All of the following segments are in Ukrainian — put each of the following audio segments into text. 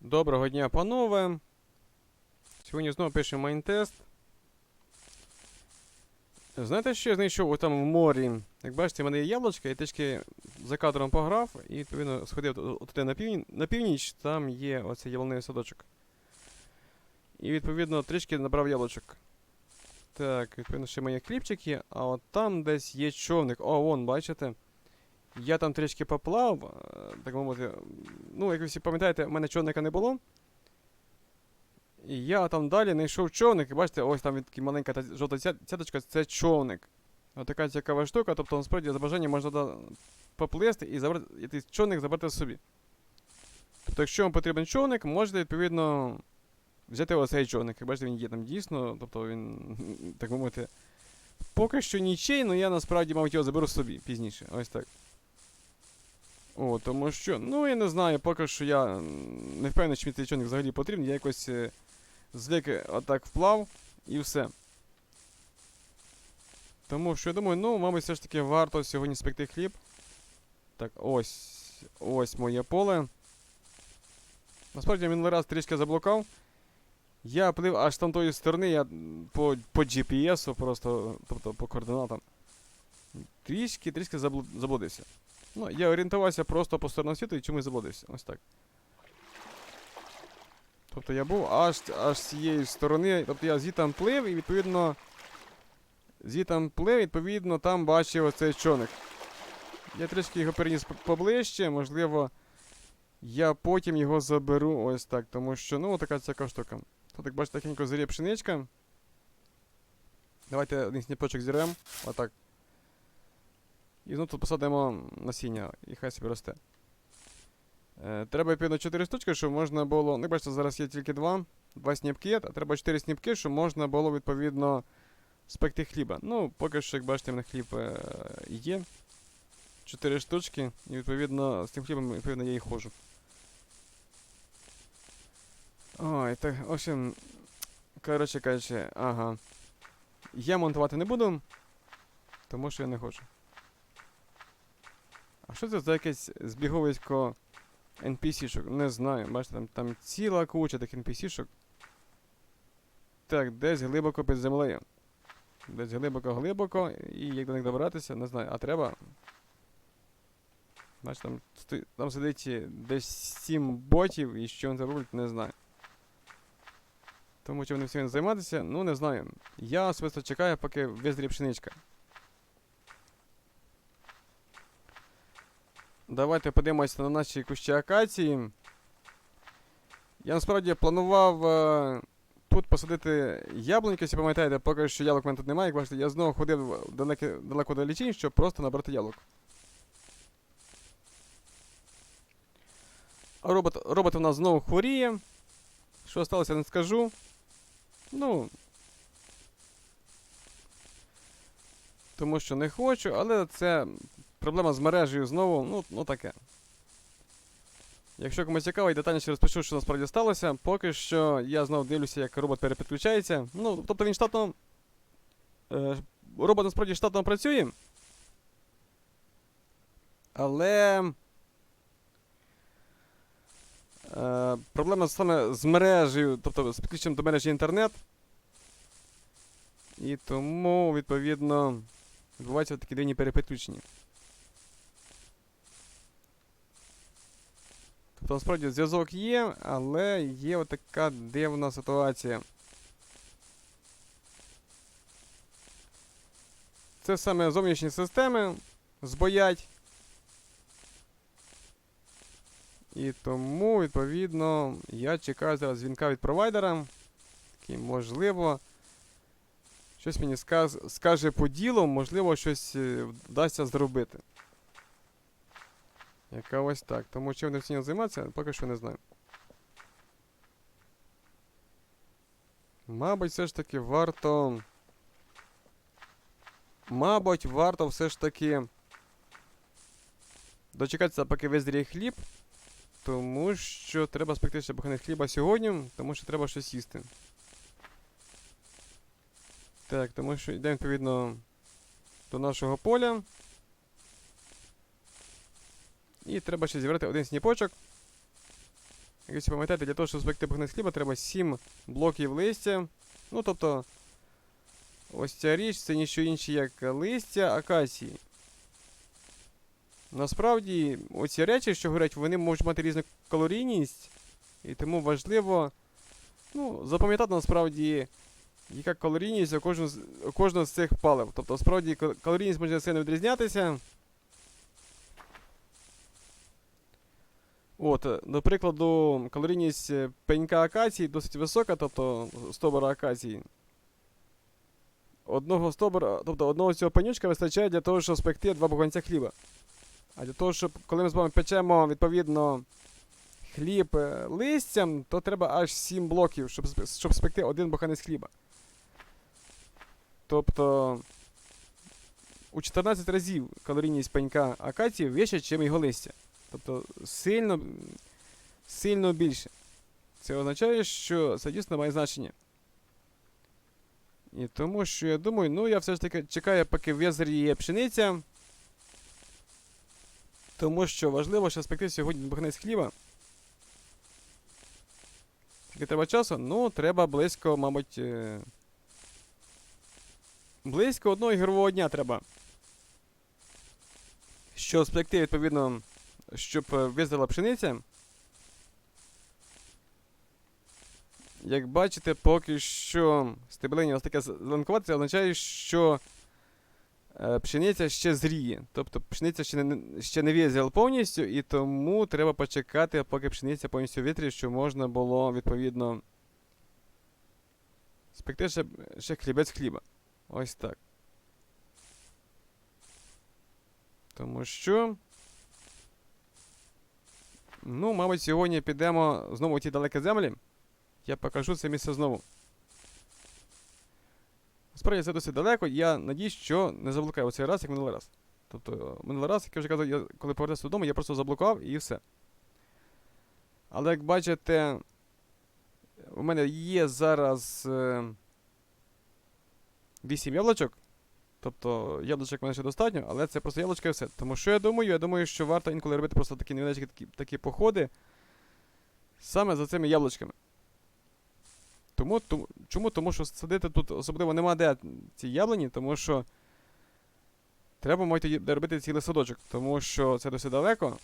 Доброго дня, панове. Сьогодні знову пишемо майнтест. Знаєте, що я знайшов там в морі? Як бачите, в мене є яблучка, я трішки за кадром пограв і відповідно сходив ту- туди на, півні... на північ, там є оцей яблуневий садочок. І відповідно трішки набрав яблучок. Так, відповідно, ще мої хлібчики, а от там десь є човник. О, вон, бачите? Я там трішки поплав, е, так мовити. Ну, як ви всі пам'ятаєте, в мене човника не було. І я там далі знайшов човник, і бачите, ось там такий маленька та жовта цяточка, це човник. Отака цікава штука, тобто насправді за бажанням можна поплисти і забрати і човник забрати собі. Тобто, якщо вам потрібен човник, можете відповідно взяти оцей човник. Як бачите, він є там дійсно, тобто він, так мовити, поки що нічий, але я насправді, мабуть, його заберу собі пізніше. Ось так. О, тому що, ну я не знаю, поки що я не впевнений, чи мені взагалі потрібен. Я якось е, звик отак вплав і все. Тому що я думаю, ну, мабуть, все ж таки варто сьогодні спекти хліб. Так, ось. Ось моє поле. Насправді я минулий раз трішки заблукав. Я плив аж там тої сторони, я по, по GPS, просто, тобто по координатам. Трішки, трішки заблудився. Ну, я орієнтувався просто по сторонам світу і чомусь заблудився. Ось так. Тобто я був аж, аж з цієї сторони. Тобто я звітам плив і відповідно. Звітам плив, відповідно, там бачив оцей човник. Я трішки його переніс поближче, можливо, я потім його заберу ось так, тому що, ну, така цяка штука. Тут, як бачите, тихенько зріє пшеничка. Давайте один сніпочок зірвемо. Отак. І знову тут посадимо насіння, і хай собі росте. Е, треба відповідно 4 штучки, щоб можна було. Ну, бачите, зараз є тільки 2. Два сніпки, а треба 4 сніпки, щоб можна було відповідно спекти хліба. Ну, поки що, як бачите, мене хліб е, є. 4 штучки, і відповідно з цим хлібом відповідно, я і ходжу. Ой, так, в общем, коротше кажучи, ага. Я монтувати не буду, тому що я не хочу. А що це за якесь збіговисько NPC-шок? Не знаю. Бачите, там, там ціла куча таких NPC-шок. Так, десь глибоко під землею. Десь глибоко-глибоко, і як до них добратися, не знаю. А треба. Бачите, там, там сидить десь 7 ботів, і що вони роблять, не знаю. Тому чи вони всім займатися, ну не знаю. Я особисто чекаю, поки визріє пшеничка. Давайте подивимося на наші кущі акації. Я насправді планував е, тут посадити яблуньки, якщо пам'ятаєте, поки що яблук в мене тут немає. Як бачите, я знову ходив далеко, далеко до лічин, щоб просто набрати яблук. Робот, робот у нас знову хворіє. Що сталося, не скажу. Ну. Тому що не хочу, але це проблема з мережею знову, ну, ну таке. Якщо комусь цікаво, я детальніше розпишу, що насправді сталося. Поки що я знову дивлюся, як робот перепідключається. Ну, тобто він штатно. Е, робот насправді штатно працює. Але. Е, проблема саме з мережею, тобто з підключенням до мережі інтернет. І тому, відповідно, відбуваються такі дивні перепідключення. Тобто, насправді зв'язок є, але є отака дивна ситуація. Це саме зовнішні системи збоять. І тому, відповідно, я чекаю зараз дзвінка від провайдера. Який, можливо, щось мені скаже по ділу, можливо, щось е, вдасться зробити. Яка ось так. Тому чим вони всім займатися, поки що не знаю. Мабуть, все ж таки варто. Мабуть, варто все ж таки дочекатися, поки визріє хліб. Тому що треба спекти ще буханих хліба сьогодні, тому що треба щось їсти. Так, тому що йдемо відповідно до нашого поля. І треба ще зібрати один сніпочок. Якщо пам'ятаєте, для того, щоб спекти буханець хліба, треба 7 блоків листя. Ну, тобто, ось ця річ це ніщо інше, як листя акації. Насправді, оці речі, що горять, вони можуть мати різну калорійність, і тому важливо ну, запам'ятати насправді, яка калорійність у кожного з цих палив. Тобто, справді, калорійність може сильно відрізнятися. От, е, до прикладу, калорійність е, пенька акації досить висока, тобто стобора акації. Одного стобора, тобто одного цього пенючка вистачає для того, щоб спекти два буханця хліба. А для того, щоб коли ми з вами печемо, відповідно, хліб е, листям, то треба аж 7 блоків, щоб, щоб спекти один буханець хліба. Тобто у 14 разів калорійність пенька акації вища, ніж його листя. Тобто сильно, сильно більше. Це означає, що це дійсно має значення. І тому що я думаю, ну я все ж таки чекаю, поки визріє пшениця. Тому що важливо, що спекти сьогодні буханець хліба. Скільки треба часу? Ну, треба близько, мабуть. е, Близько одного ігрового дня треба. Щоб спекти, відповідно, щоб е, визріла пшениця. Як бачите, поки що стеблення ось таке зеленкувате, це означає, що е, пшениця ще зріє. Тобто пшениця ще не, ще не визріла повністю, і тому треба почекати, поки пшениця повністю вітрі, щоб можна було відповідно спекти ще, ще хлібець хліба. Ось так. Тому що. Ну, мабуть, сьогодні підемо знову в ті далекі землі. Я покажу це місце знову. Справді це досить далеко, я надіюсь, що не заблукаю оцей раз, як минулий раз. Тобто, минулий раз, як я вже казав, я, коли повертався додому, я просто заблукав і все. Але як бачите, у мене є зараз е, 8 яблучок. Тобто яблучок в мене ще достатньо, але це просто яблучка і все. Тому що я думаю, я думаю, що варто інколи робити просто такі невеличкі такі, такі походи саме за цими яблучками. Тому, тому, чому? Тому що садити тут особливо нема де ці яблуні, тому що треба мати робити цілий садочок, тому що це досить далеко.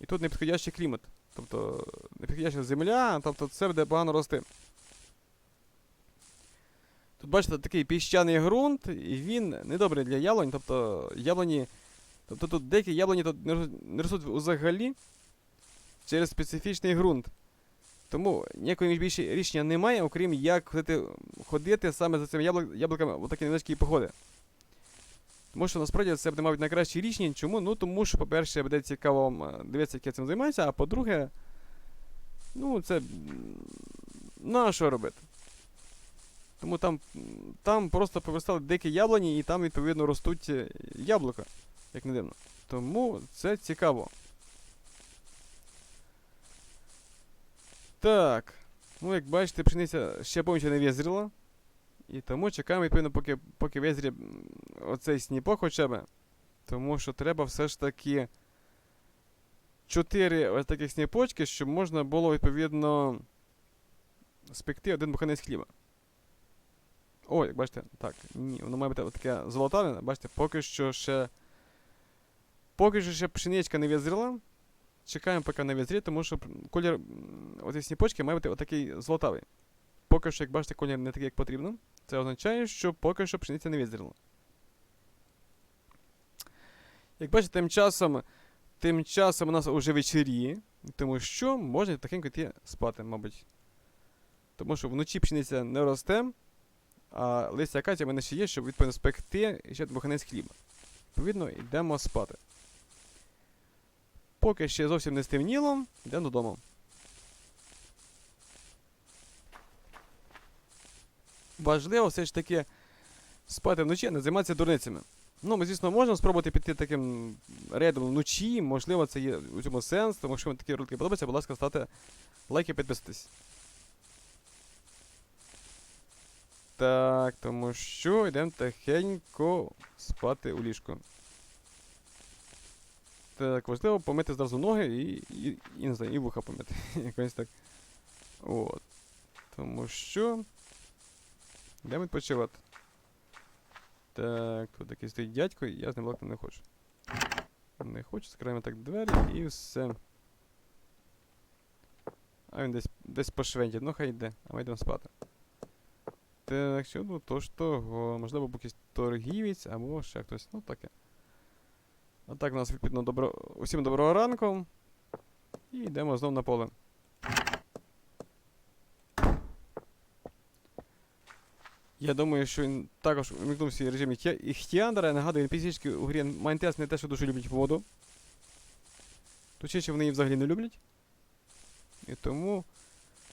І тут непідходящий клімат. Тобто непідходяща земля, тобто це буде погано рости. Тут бачите такий піщаний ґрунт, і він недобрий для яблунь, тобто яблуні. Тобто тут деякі яблуні тут не ростуть взагалі через специфічний ґрунт. Тому ніякої більше рішення немає, окрім як ходити, ходити саме за цими яблук, яблуками в такі невеличкі походи. Тому що насправді це буде, мабуть, найкраще рішення. Чому? Ну тому що, по-перше, буде цікаво дивитися, як я цим займаюся, а по-друге, ну, це. м, На що робити? Тому там, там просто повистали дикі яблуні, і там, відповідно, ростуть е, яблука, як не дивно. Тому це цікаво. Так. Ну, як бачите, пшениця ще повністю не визріла. І тому чекаємо, відповідно, поки, поки визріє оцей сніпок хоча б. Тому що треба все ж таки 4 ось таких сніпочки, щоб можна було, відповідно, спекти один буханець хліба. О, як бачите, так, ні, воно має бути таке золотаве, бачите, поки що ще. Поки що ще пшеничка не визріла. Чекаємо, поки не визріє, тому що колір м, оці сніпочки має бути отакий золотавий. Поки що, як бачите, колір не такий, як потрібно. Це означає, що поки що пшениця не визріла. Як бачите, тим часом, тим часом у нас уже вечеріє, тому що можна тихенько йти спати, мабуть. Тому що вночі пшениця не росте, а листя акації в мене ще є, щоб відповідно спекти ще буханець хліба. Відповідно, йдемо спати. Поки ще зовсім не стемніло, йдемо додому. Важливо все ж таки спати вночі, не займатися дурницями. Ну, ми, звісно, можемо спробувати піти таким рейдом вночі, можливо, це є у цьому сенс, тому що вам такі ролики подобаються, будь ласка, ставте лайк і підписуйтесь. Так, тому що йдемо тихенько спати у ліжко. Так, важливо помити зразу ноги і, і, і, не знаю, і вуха помити. Якось так. От. Тому що. Йдемо відпочивати. Так, тут якийсь стоїть дядько, і я з ним балакати не хочу. Не хочу, закриваємо так двері і все. А він десь десь по швенті, ну хай йде, а ми йдемо спати. Так, ну то ж. Можливо, був якийсь торгівець або ще хтось. Ну таке. А так, у нас відповідно добро... усім доброго ранку. І йдемо знову на поле. Я думаю, що він також вмикнувся режим. Я нагадую, NPC-шки у грі Майнтес не те, що дуже люблять воду. Точніше, вони її взагалі не люблять. І тому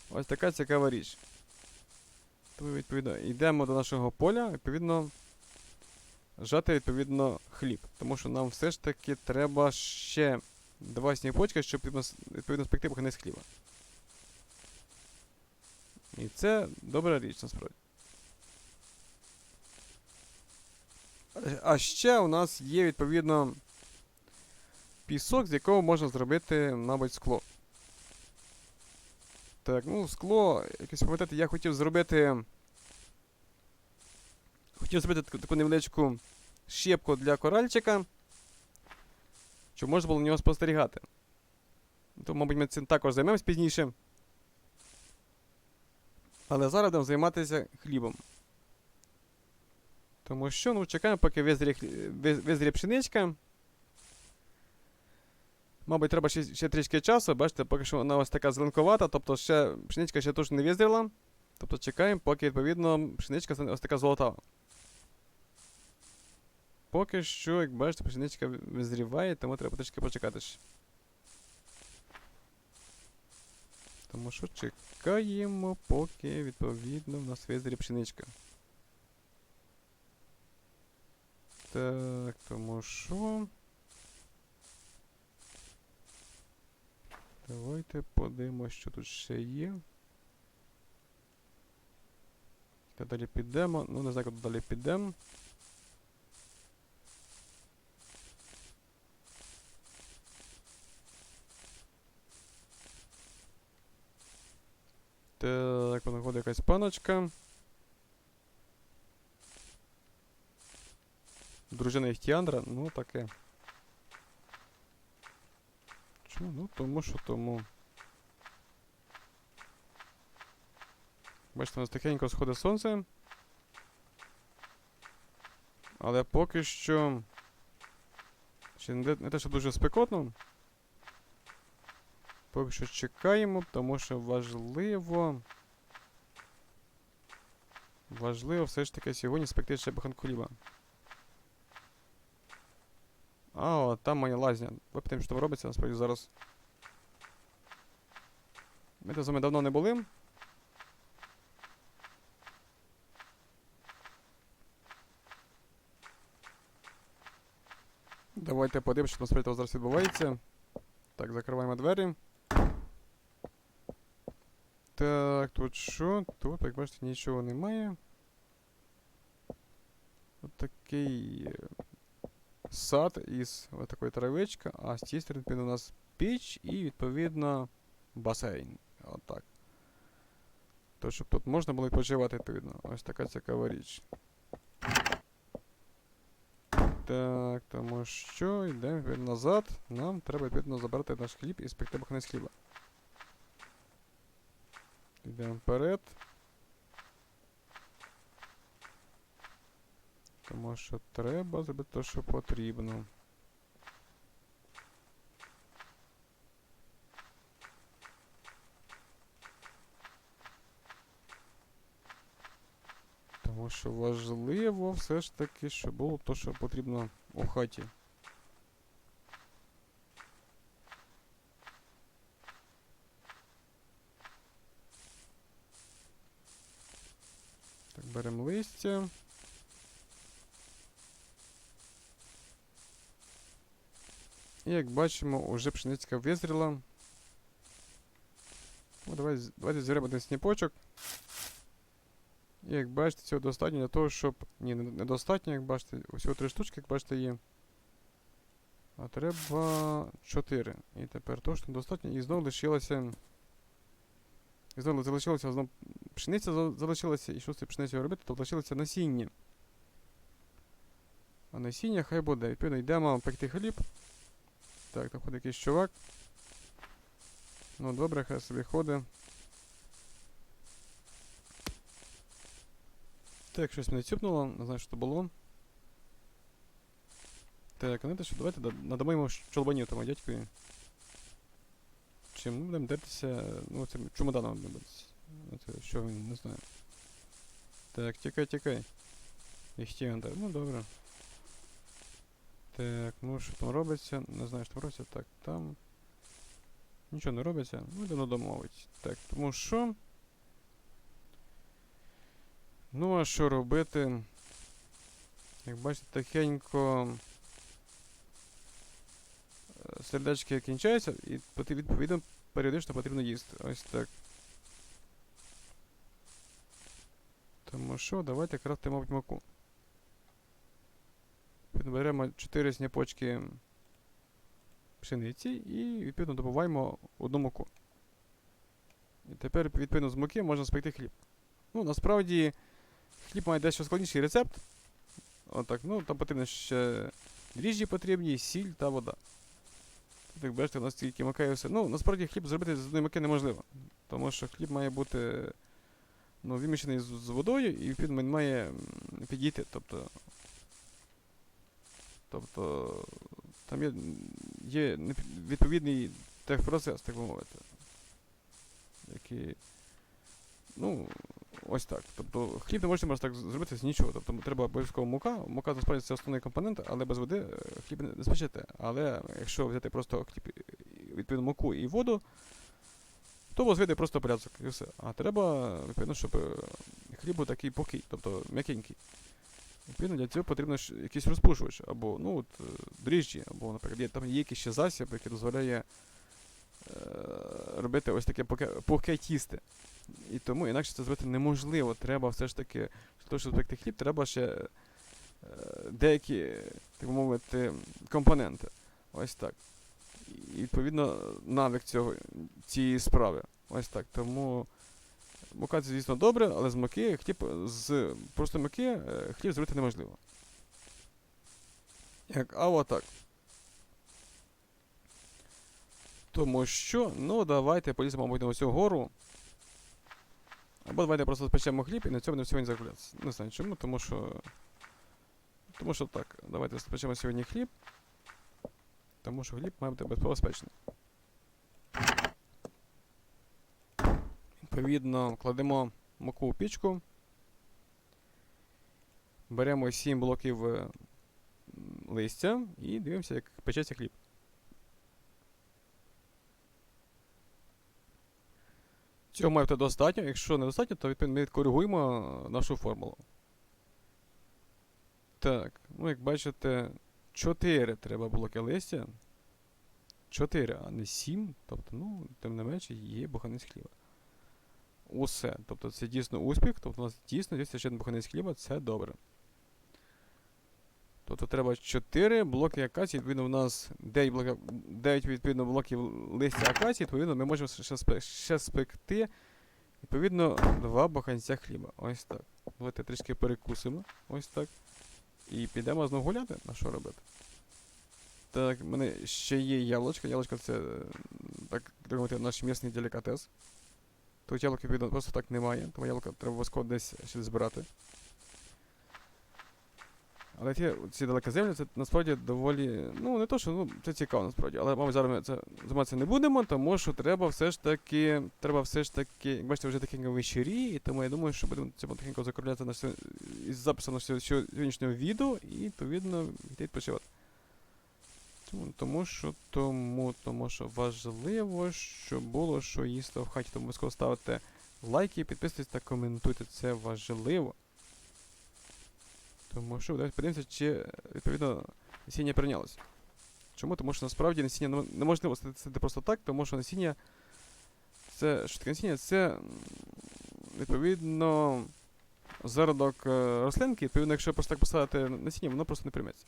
ось така цікава річ. Тому відповідно йдемо до нашого поля, відповідно, жати відповідно хліб. Тому що нам все ж таки треба ще два сніпочки, щоб відповідно, спекти буханець хліба. І це добра річ насправді. А ще у нас є відповідно пісок, з якого можна зробити, мабуть, скло. Так, ну, скло, якось пам'ятаєте, я хотів зробити. Хотів зробити таку, невеличку щепку для коральчика, щоб можна було на нього спостерігати. То, мабуть, ми цим також займемось пізніше. Але зараз будемо займатися хлібом. Тому що, ну, чекаємо, поки визріє, хлі- виз- пшеничка. Мабуть, треба ще, ще трішки часу. Бачите, поки що вона ось така зеленкувата, тобто ще пшеничка ще точно не визріла. Тобто чекаємо, поки відповідно пшеничка стане ось така золота. Поки що, як бачите, пшеничка визріває, тому треба трішки почекати ще. Тому що чекаємо, поки відповідно в нас визріє пшеничка. Так, тому що. Давайте подивимося, що тут ще є. Та Далі підемо. Ну, не знаю, куди далі підемо. Так, вона якась паночка. Дружина Іхтіандра, ну таке. Чому? Ну, тому що тому. Бачите, у нас тихенько сходить сонце. Але поки що. Ще не, не те, що дуже спекотно. Поки що чекаємо, тому що важливо. Важливо все ж таки сьогодні спекти ще буханку хліба. А, о, там моя лазня. Випитаємо, що там робиться, насправді зараз. Ми там з вами давно не були. Давайте подивимося, що насправді зараз відбувається. Так, закриваємо двері. Так, тут що? Тут, як бачите, нічого немає. От такий е, сад із такої травички, а з цієї сторони у нас піч і відповідно басейн. Отак. То, щоб тут можна було відпочивати, відповідно. Ось така цікава річ. Так, тому що йдемо назад. Нам треба відповідно забрати наш хліб і спекти бахнець хліба. Йдемо вперед. Тому що треба зробити те, що потрібно. Тому що важливо все ж таки, щоб було те, що потрібно у хаті. Так, беремо листя. І як бачимо, уже пшеницька визріла. О, давай, давайте зіремо один сніпочок. І як бачите, цього достатньо для того, щоб. Ні, недостатньо, як бачите, усього три штучки, як бачите, є. А треба 4. І тепер точно достатньо. І знову лишилося. І знову залишилося знову пшениця залишилася. І що з цією пшеницею робити, то лишилося насіння. А насіння хай буде. Відповідно, йдемо пекти хліб. Так, там ходить якийсь чувак. Ну, добре, хай собі ходить. Так, щось мене цюпнуло, не знаю, що це було. Так, знаєте що, давайте да- надамо йому чолбанів тому дядькові. Чим ми будемо дертися, ну, цим чемоданом будемо дертися. Оце, що він, не знаю. Так, тікай, тікай. Іхтіандр, ну добре. Так, ну що там робиться? Не знаю, що там робиться. Так, там. Нічого не робиться. Ну, йдемо мабуть. Так, тому що. Ну, а що робити? Як бачите, тихенько. е, Сердечки кінчаються, і відповідно періодично потрібно їсти. Ось так. Тому що, давайте крафти, мабуть, муку. Беремо 4 сніпочки пшениці і відповідно добуваємо одну муку. І тепер, відповідно, з муки можна спекти хліб. Ну, насправді, хліб має дещо складніший рецепт. Отак, ну, там потрібно ще дріжджі потрібні, сіль та вода. Як бачите, у нас тільки мука і все. Ну, насправді хліб зробити з одної муки неможливо. Тому що хліб має бути ну, вимішаний з, з водою і він має підійти. Тобто. Тобто. Там є, є відповідний техпроцес, так би мовити. Який. Ну, ось так. Тобто хліб не можна так зробити з нічого. Тобто треба обов'язково мука. Мука насправді це основний компонент, але без води е, хліб не- спечете. Але якщо взяти просто хліб, відповідно муку і воду, то вийде просто пляцок і все. А треба, відповідно, щоб е, хліб був такий пухкий, тобто м'якенький. Відповідно, для цього потрібно якийсь розпушувач, або ну, от, е, дріжджі, або, наприклад, є, там є якийсь ще засіб, який дозволяє е, робити ось таке пухке, тісте. І тому інакше це зробити неможливо. Треба все ж таки, для того, щоб спекти хліб, треба ще е, деякі, так мовити, компоненти. Ось так. І відповідно навик цього, цієї справи. Ось так. Тому мука це, звісно, добре, але з муки хліб з просто муки е, хліб зробити неможливо. Як, а отак. Тому що, ну давайте поліземо, мабуть, на оцю гору. Або давайте просто спечемо хліб і на цьому не сьогодні закруглятися. Не знаю чому, тому що. Тому що так, давайте спечемо сьогодні хліб. Тому що хліб має бути безпечний. Відповідно, кладемо муку у пічку. Беремо 7 блоків е, листя і дивимося, як печеться хліб. Цього має достатньо. Якщо недостатньо, то відповідно ми коригуємо е, нашу формулу. Так, ну як бачите, 4 треба блоки листя. 4, а не 7. Тобто, ну, тим не менше, є буханець хліба. Усе. Тобто це дійсно успіх, тобто у нас дійсно є ще один буханець хліба, це добре. Тобто треба 4 блоки акації, відповідно, у нас 9, блоків, 9 відповідно, блоків листя акації, відповідно, ми можемо ще, ще спекти, відповідно, 2 буханця хліба. Ось так. Давайте трішки перекусимо. Ось так. І підемо знову гуляти. А що робити? Так, в мене ще є яблучко. Яблучко це, е, так так наш місний делікатес. Яблука відповідно просто так немає, тому яблука треба обов'язково десь ще збирати. Але ті, ці далекоземлі це насправді доволі. Ну, не то, що ну, це цікаво насправді, але мабуть зараз ми це займатися не будемо, тому що треба все ж таки. Треба все ж таки. Як бачите, вже тихенько вечорі, і тому я думаю, що будемо цьому тихенько закругляти на із запису нашого сьогоднішнього відео і відповідно йти відпочивати. Тому, що тому, тому що важливо, щоб було що їсти в хаті. Тому обов'язково ставте лайки, підписуйтесь та коментуйте. Це важливо. Тому що давайте подивимося, чи відповідно насіння прийнялося. Чому? Тому що насправді насіння неможливо садити просто так, тому що насіння. Це що таке насіння? Це відповідно зародок е, рослинки, відповідно, якщо просто так поставити насіння, воно просто не прийметься.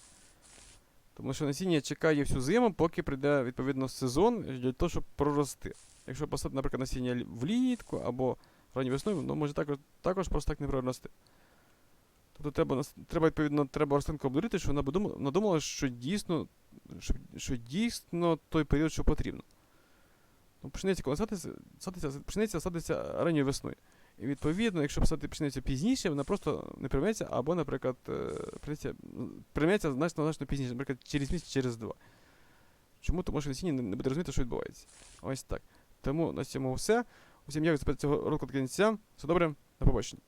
Тому що насіння чекає всю зиму, поки прийде відповідно сезон для того, щоб прорости. Якщо посадити, наприклад, насіння лі- влітку або ранньою весною, воно може також, також просто так не прорости. Тобто треба, треба відповідно, треба рослинку обдурити, що вона подумала, вона думала, що дійсно, що, що дійсно той період, що потрібно. Ну, пшениця, коли садиться, садиться, пшениця садиться ранньою весною. І відповідно, якщо писати пшеницю пізніше, вона просто не прийметься, або, наприклад, е, прийметься, прийметься значно, значно пізніше, наприклад, через місяць, через два. Чому? Тому що насіння не буде розуміти, що відбувається. Ось так. Тому на цьому все. Усім дякую за цього року до кінця. Все добре, до побачення.